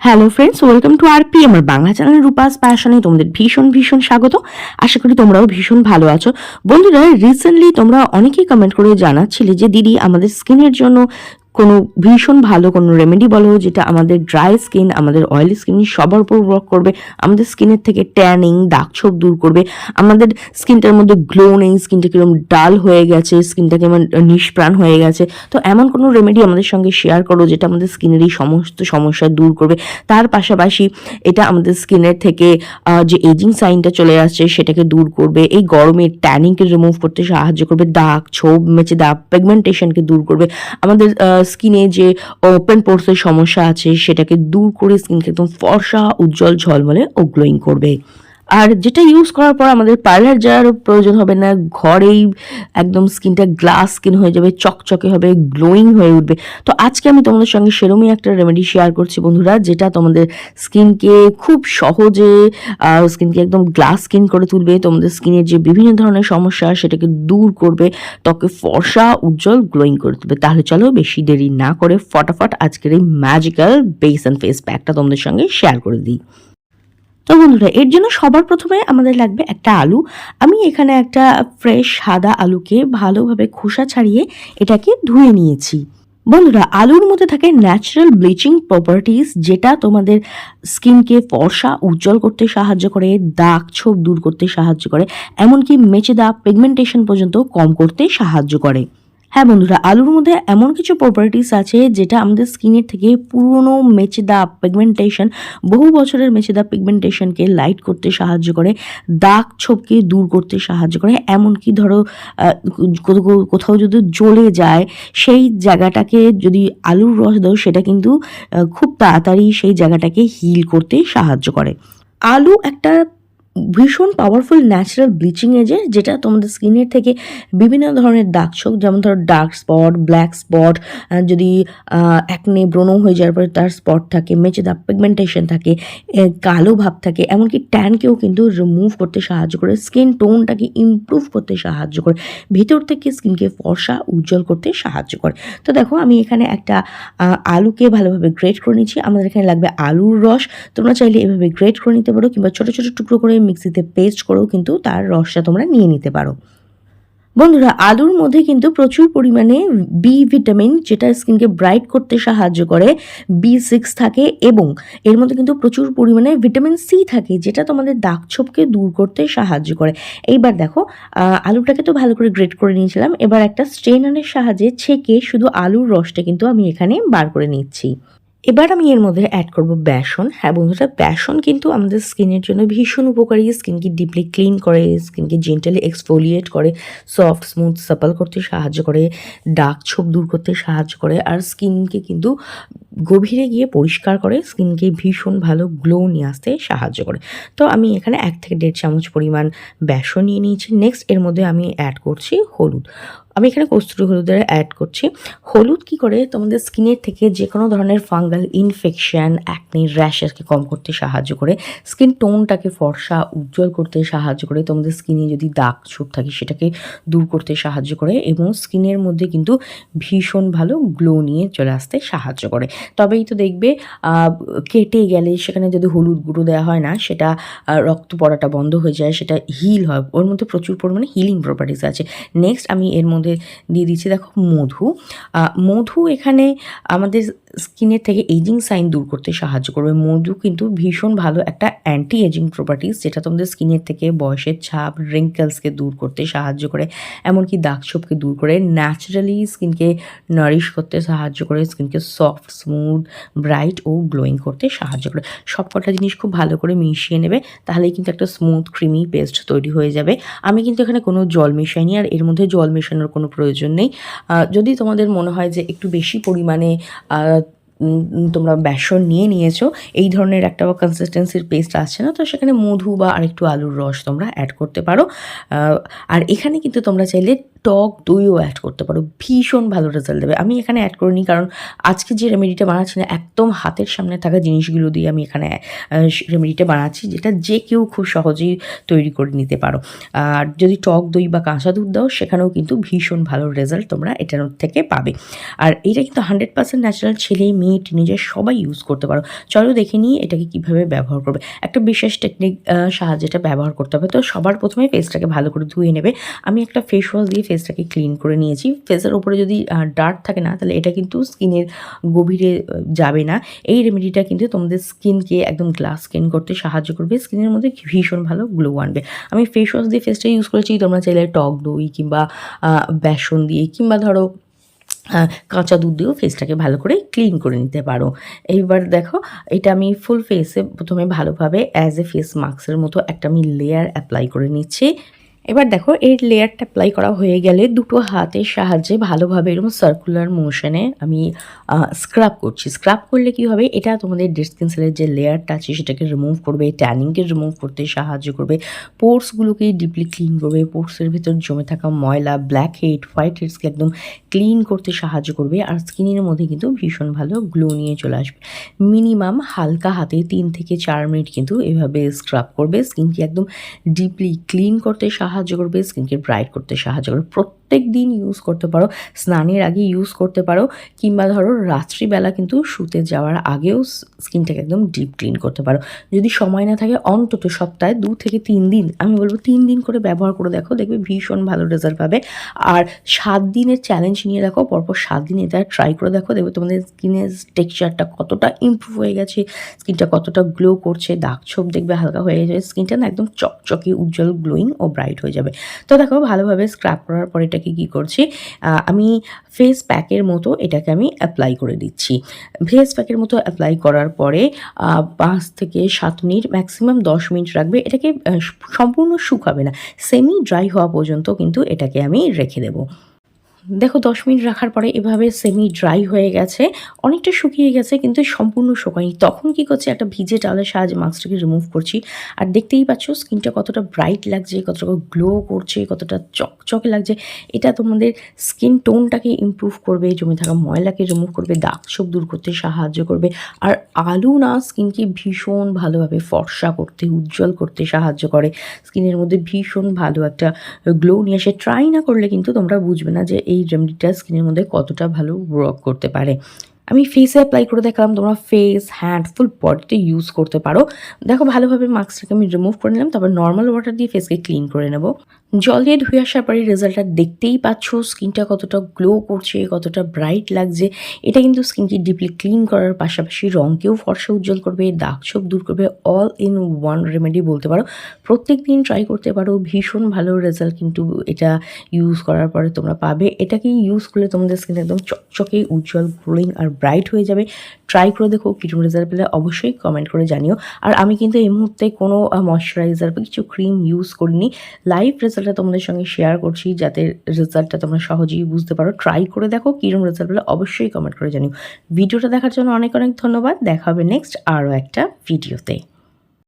Hello friends welcome to R P আমার Bangla channel Rupa's প্যাশনে তোমাদের ভীষণ ভীষণ স্বাগত। আশা করি তোমরাও ভীষণ ভালো আছো। বন্ধুরা রিসেন্টলি তোমরা অনেকেই কমেন্ট করে জানাচ্ছিলে যে দিদি আমাদের স্কিনের জন্য কোনো ভীষণ ভালো কোনো রেমেডি বলো যেটা আমাদের ড্রাই স্কিন আমাদের অয়েলি স্কিন সবার উপর ওয়ার্ক করবে। আমাদের স্কিনের থেকে ট্যানিং দাগ ছোপ দূর করবে। আমাদের স্কিনটার মধ্যে গ্লো নেই স্কিনটা কীরকম ডাল হয়ে গেছে স্কিনটা কেমন নিষ্প্রাণ হয়ে গেছে। তো এমন কোনো রেমেডি আমাদের সঙ্গে শেয়ার করো যেটা আমাদের স্কিনের এই সমস্ত সমস্যা দূর করবে। তার পাশাপাশি এটা আমাদের স্কিনের থেকে যে এজিং সাইনটা চলে আসছে সেটাকে দূর করবে। এই গরমে ট্যানিংকে রিমুভ করতে সাহায্য করবে, দাগ ছোপ মেচে দাগ পেগমেন্টেশনকে দূর করবে। আমাদের স্কিনে যে ওপেন পোর্সের সমস্যা আছে, সেটাকে দূর করে স্কিনকে একদম ফর্সা, উজ্জ্বল ঝলমলে ও গ্লোয়িং করবে। আর যেটা ইউজ করার পর আমাদের পার্লার যাওয়ারও প্রয়োজন হবে না, ঘরেই একদম স্কিনটা গ্লাস স্কিন হয়ে যাবে, চকচকে হবে গ্লোয়িং হয়ে উঠবে। তো আজকে আমি তোমাদের সঙ্গে সেরমই একটা রেমেডি শেয়ার করছি বন্ধুরা, যেটা তোমাদের স্কিনকে খুব সহজে স্কিনকে একদম গ্লাস স্কিন করে তুলবে, তোমাদের স্কিনের যে বিভিন্ন ধরনের সমস্যা সেটাকে দূর করবে, ত্বকে ফর্সা, উজ্জ্বল গ্লোয়িং করে তুলবে। তাহলে চলো বেশি দেরি না করে ফটাফট আজকের এই ম্যাজিক্যাল বেস অ্যান্ড ফেস প্যাকটা তোমাদের সঙ্গে শেয়ার করে দিই। তো বন্ধুরা, এর জন্য সবার প্রথমে আমাদের লাগবে একটা আলু। আমি এখানে একটা ফ্রেশ সাদা আলুকে ভালোভাবে খোসা ছাড়িয়ে এটাকে ধুয়ে নিয়েছি। বন্ধুরা, আলুর মধ্যে থাকে ন্যাচারাল ব্লিচিং প্রপার্টিস যেটা তোমাদের স্কিনকে ফর্সা, উজ্জ্বল করতে সাহায্য করে, দাগ ছোপ দূর করতে সাহায্য করে, এমনকি মেচে দাগ পিগমেন্টেশন পর্যন্ত কম করতে সাহায্য করে। হ্যাঁ বন্ধুরা, আলুর মধ্যে এমন কিছু প্রপার্টিস আছে যেটা আমাদের স্কিনের থেকে পুরনো মেচেদা পিগমেন্টেশন বহু বছরের মেচেদা পিগমেন্টেশনকে লাইট করতে সাহায্য করে, দাগ ছোপকে দূর করতে সাহায্য করে, এমনকি ধরো কোথাও- কোথাও যদি জ্বলে যায়, সেই জায়গাটাকে যদি আলুর রস দাও, সেটা কিন্তু খুব তাড়াতাড়ি সেই জায়গাটাকে হিল করতে সাহায্য করে। আলু একটা ভীষণ পাওয়ারফুল ন্যাচারাল ব্লিচিং এজেন্ট যেটা তোমাদের স্কিনের থেকে বিভিন্ন ধরনের দাগ ছোপ যেমন ধরো ডার্ক স্পট ব্ল্যাক স্পট যদি একনে ব্রণ হয়ে যাওয়ার পরে তার স্পট থাকে, মেচে দাগ পিগমেন্টেশন থাকে কালো ভাব থাকে, এমনকি ট্যানকেও কিন্তু রিমুভ করতে সাহায্য করে স্কিন টোনটাকে ইমপ্রুভ করতে সাহায্য করে, ভেতর থেকে স্কিনকে ফর্সা, উজ্জ্বল করতে সাহায্য করে। তো দেখো, আমি এখানে একটা আলুকে ভালোভাবে গ্রেট করে নিচ্ছি, আমাদের এখানে লাগবে আলুর রস, তোমরা চাইলে এভাবে গ্রেট করে নিতে পারো, কিংবা ছোটো ছোটো টুকরো করে মিক্সিতে পেস্ট করেও কিন্তু তার রসটা তোমরা নিয়ে নিতে পারো। বন্ধুরা, আলুর মধ্যে কিন্তু প্রচুর পরিমাণে বি ভিটামিন যেটা স্কিনকে ব্রাইট করতে সাহায্য করে বি সিক্স থাকে এবং এর মধ্যে কিন্তু প্রচুর পরিমাণে ভিটামিন সি থাকে, যেটা তোমাদের দাগ ছোপকে দূর করতে সাহায্য করে। এইবার দেখো আলুটাকে তো ভালো করে গ্রেট করে নিয়েছিলাম, এবার একটা স্ট্রেনারের সাহায্যে ছেঁকে শুধু আলুর রসটা কিন্তু আমি এখানে বার করে নিচ্ছি। এবার আমি এর মধ্যে অ্যাড করব বেসন। হ্যাঁ বন্ধুরা, বেসন কিন্তু আমাদের স্কিনের জন্য ভীষণ উপকারী। স্কিনকে ডিপলি ক্লিন করে, স্কিনকে জেন্টালি এক্সফোলিয়েট করে সফট স্মুথ সাপাল করতে সাহায্য করে ডার্ক ছোপ দূর করতে সাহায্য করে। আর স্কিনকে কিন্তু গভীরে গিয়ে পরিষ্কার করে স্কিনকে ভীষণ ভালো গ্লো নিয়ে আসতে সাহায্য করে। তো আমি এখানে এক থেকে দেড় চামচ পরিমাণ বেসন নিয়ে নিয়েছি। নেক্সট এর মধ্যে আমি অ্যাড করছি হলুদ। আমি এখানে কস্তুরি হলুদের অ্যাড করছি। হলুদ কি করে? তোমাদের স্কিনের থেকে যে কোনো ধরনের ফাঙ্গাল ইনফেকশন অ্যাকনি র্যাশেসকে কম করতে সাহায্য করে। স্কিন টোনটাকে ফর্সা, উজ্জ্বল করতে সাহায্য করে। তোমাদের স্কিনে যদি দাগ ছোপ থাকে সেটাকে দূর করতে সাহায্য করে এবং স্কিনের মধ্যে কিন্তু ভীষণ ভালো গ্লো নিয়ে চলে আসতে সাহায্য করে। তবেই তো দেখবে কেটে গেলে সেখানে যদি হলুদ গুঁড়ো দেওয়া হয় না, সেটা রক্ত পড়াটা বন্ধ হয়ে যায়, সেটা হিল হয়। ওর মধ্যে প্রচুর পরিমাণে হিলিং প্রপার্টিস আছে। নেক্সট আমি এর মধ্যে দিয়ে দিচ্ছি, দেখো মধু। মধু এখানে আমাদের স্কিনের থেকে এজিং সাইন দূর করতে সাহায্য করবে। মধু কিন্তু ভীষণ ভালো একটা অ্যান্টি এজিং প্রপার্টিস যেটা তোমাদের স্কিনের থেকে বয়সের ছাপ রিঙ্কেলসকে দূর করতে সাহায্য করে, এমনকি দাগ ছোপকে দূর করে ন্যাচারালি স্কিনকে নারিশ করতে সাহায্য করে, স্কিনকে সফট স্মুথ ব্রাইট ও গ্লোয়িং করতে সাহায্য করে। সব কটা জিনিস খুব ভালো করে মিশিয়ে নেবে, তাহলেই কিন্তু একটা স্মুথ ক্রিমি পেস্ট তৈরি হয়ে যাবে। আমি কিন্তু এখানে কোনো জল মেশাইনি, আর এর মধ্যে জল মেশানোর কোনো প্রয়োজন নেই। যদি তোমাদের মনে হয় যে একটু বেশি পরিমাণে তোমরা বেসন নিয়ে নিয়েছো, এই ধরনের একটা কনসিস্টেন্সির পেস্ট আসছে না, তো সেখানে মধু বা আরেকটু আলুর রস তোমরা অ্যাড করতে পারো। আর এখানে কিন্তু তোমরা চাইলে টক দইও অ্যাড করতে পারো, ভীষণ ভালো রেজাল্ট দেবে। আমি এখানে অ্যাড করিনি, কারণ আজকে যে রেমেডিটা বানাচ্ছি না, একদম হাতের সামনে থাকা জিনিসগুলো দিয়ে আমি এখানে রেমেডিটা বানাচ্ছি, যেটা যে কেউ খুব সহজেই তৈরি করে নিতে পারো। আর যদি টক দই বা কাঁচা দুধ দাও, সেখানেও কিন্তু ভীষণ ভালো রেজাল্ট তোমরা এটার থেকে পাবে। আর এটা কিন্তু হান্ড্রেড পার্সেন্ট ন্যাচারাল ছেলে মেয়ে মেয়ে টিনেজার সবাই ইউজ করতে পারো। চলো দেখে নিই এটাকে কীভাবে ব্যবহার করবে। একটা বিশেষ টেকনিক সাহায্যে এটা ব্যবহার করতে হবে। তো সবার প্রথমে ফেসটাকে ভালো করে ধুয়ে নেবে। আমি একটা ফেস ওয়াশ দিয়ে ফেসটাকে ক্লিন করে নিয়েছি। ফেসের ওপরে যদি ডার্ট থাকে না, তাহলে এটা কিন্তু স্কিনের গভীরে যাবে না। এই রেমেডিটা কিন্তু তোমাদের স্কিনকে একদম গ্লাস স্কিন করতে সাহায্য করবে। স্কিনের মধ্যে ভীষণ ভালো গ্লো আনবে। আমি ফেস ওয়াশ দিয়ে ফেসটা ইউজ করেছি। তোমরা চাইলে টক দই কিংবা বেসন দিয়ে কিংবা ধরো কাঁচা দুধ দিয়েও ফেসটাকে ভালো করে ক্লিন করে নিতে পারো। এইবার দেখো, এটা আমি ফুল ফেসে প্রথমে ভালোভাবে অ্যাজ এ ফেস মাস্কের মতো একটা আমি লেয়ার অ্যাপ্লাই করে নিচ্ছি। এবার দেখো, এই লেয়ারটা অ্যাপ্লাই করা হয়ে গেলে দুটো হাতের সাহায্যে ভালোভাবে এরকম সার্কুলার মোশনে আমি স্ক্রাব করছি। স্ক্রাব করলে কি হবে? এটা তোমাদের ডেড যে লেয়ারটা আছে, সেটাকে রিমুভ করবে ট্যানিংকে রিমুভ করতে সাহায্য করবে। পোর্সগুলোকে ডিপলি ক্লিন করবে। পোর্সের ভিতর জমে থাকা ময়লা ব্ল্যাক হেড হোয়াইট হেডসকে একদম ক্লিন করতে সাহায্য করবে আর স্কিনের মধ্যে কিন্তু ভীষণ ভালো গ্লো নিয়ে চলে আসবে। মিনিমাম হালকা হাতে তিন থেকে চার মিনিট কিন্তু এভাবে স্ক্রাব করবে। স্কিনকে একদম ডিপলি ক্লিন করতে সাহায্য করবে স্কিনকে ব্রাইট করতে সাহায্য করবে। প্রত্যেক দিন ইউজ করতে পারো। স্নানের আগে ইউজ করতে পারো। কিংবা ধরো রাত্রিবেলা কিন্তু শুতে যাওয়ার আগেও স্কিনটাকে একদম ডিপ ক্লিন করতে পারো। যদি সময় না থাকে, অন্তত সপ্তাহে দু থেকে তিন দিন, আমি বলব তিন দিন করে ব্যবহার করে দেখো, দেখবে ভীষণ ভালো রেজাল্ট পাবে। আর সাত দিনের চ্যালেঞ্জ নিয়ে দেখো, পরপর সাত দিন এটা ট্রাই করে দেখো, দেখবে তোমাদের স্কিনের টেক্সচারটা কতটা ইমপ্রুভ হয়ে গেছে স্কিনটা কতটা গ্লো করছে, দাগ ছোপ দেখবে হালকা হয়ে গেছে স্কিনটা না একদম চকচকে, উজ্জ্বল গ্লোয়িং ও ব্রাইট হয়ে যাবে। তো দেখো, ভালোভাবে স্ক্রাব করার পর এটাকে কী করছি? আমি ফেস প্যাকের মতো এটাকে আমি অ্যাপ্লাই করে দিচ্ছি। ফেস প্যাকের মতো অ্যাপ্লাই করার পরে পাঁচ থেকে সাত মিনিট ম্যাক্সিমাম দশ মিনিট রাখবে। এটাকে সম্পূর্ণ শুকাবে না। সেমি ড্রাই হওয়া পর্যন্ত কিন্তু এটাকে আমি রেখে দেবো। দেখো, দশ মিনিট রাখার পরে এভাবে সেমি ড্রাই হয়ে গেছে। অনেকটা শুকিয়ে গেছে, কিন্তু সম্পূর্ণ শুকায়নি। তখন কি করছি? একটা ভিজে টালের সাহায্যে মাস্কটাকে রিমুভ করছি। আর দেখতেই পাচ্ছ, স্কিনটা কতটা ব্রাইট লাগছে, কতটা গ্লো করছে, কতটা চকচকে লাগছে। এটা তোমাদের স্কিন টোনটাকে ইমপ্রুভ করবে, জমে থাকা ময়লাকে রিমুভ করবে, দাগ ছোপ দূর করতে সাহায্য করবে। আর আলু না স্কিনকে ভীষণ ভালোভাবে ফর্সা করতে, উজ্জ্বল করতে সাহায্য করে। স্কিনের মধ্যে ভীষণ ভালো একটা গ্লো নিয়ে আসে। ট্রাই না করলে কিন্তু তোমরা বুঝবে না যে এই রেমেডিটা স্কিনের মধ্যে কতটা ভালো ওয়ার্ক করতে পারে। আমি ফেসে অ্যাপ্লাই করে দেখালাম তোমরা ফেস হ্যান্ড ফুল বডিতে ইউজ করতে পারো। দেখো ভালোভাবে মাস্কটাকে আমি রিমুভ করে নিলাম, তারপর নর্মাল ওয়াটার দিয়ে ফেসকে ক্লিন করে নেব। জল দিয়ে ধুয়ে আসার পরে রেজাল্টটা দেখতেই পাচ্ছ স্কিনটা কতটা গ্লো করছে, কতটা ব্রাইট লাগছে। এটা কিন্তু স্কিনকে ডিপলি ক্লিন করার পাশাপাশি রঙকেও ফর্সা উজ্জ্বল করবে, দাগ ছোপ দূর করবে অল ইন ওয়ান রেমেডি বলতে পারো। প্রত্যেক দিন ট্রাই করতে পারো, ভীষণ ভালো রেজাল্ট কিন্তু এটা ইউজ করার পরে তোমরা পাবে। এটাকে ইউজ করলে তোমাদের স্কিন একদম চকচকে, উজ্জ্বল গ্লোয়িং আর ব্রাইট হয়ে যাবে। ট্রাই করে দেখো ক্রিম রেজাল্ট পেলে অবশ্যই কমেন্ট করে জানিও। আর আমি কিন্তু এই মুহূর্তে কোনো ময়শ্চারাইজার বা কিছু ক্রিম ইউজ করিনি। লাইভ রেজাল্টটা তোমাদের সঙ্গে শেয়ার করছি যাতে রেজাল্টটা তোমরা সহজেই বুঝতে পারো। ট্রাই করে দেখো কিরম রেজাল্ট পেলে অবশ্যই কমেন্ট করে জানিও। ভিডিওটা দেখার জন্য অনেক অনেক ধন্যবাদ। দেখা হবে নেক্সট আরও একটা ভিডিওতে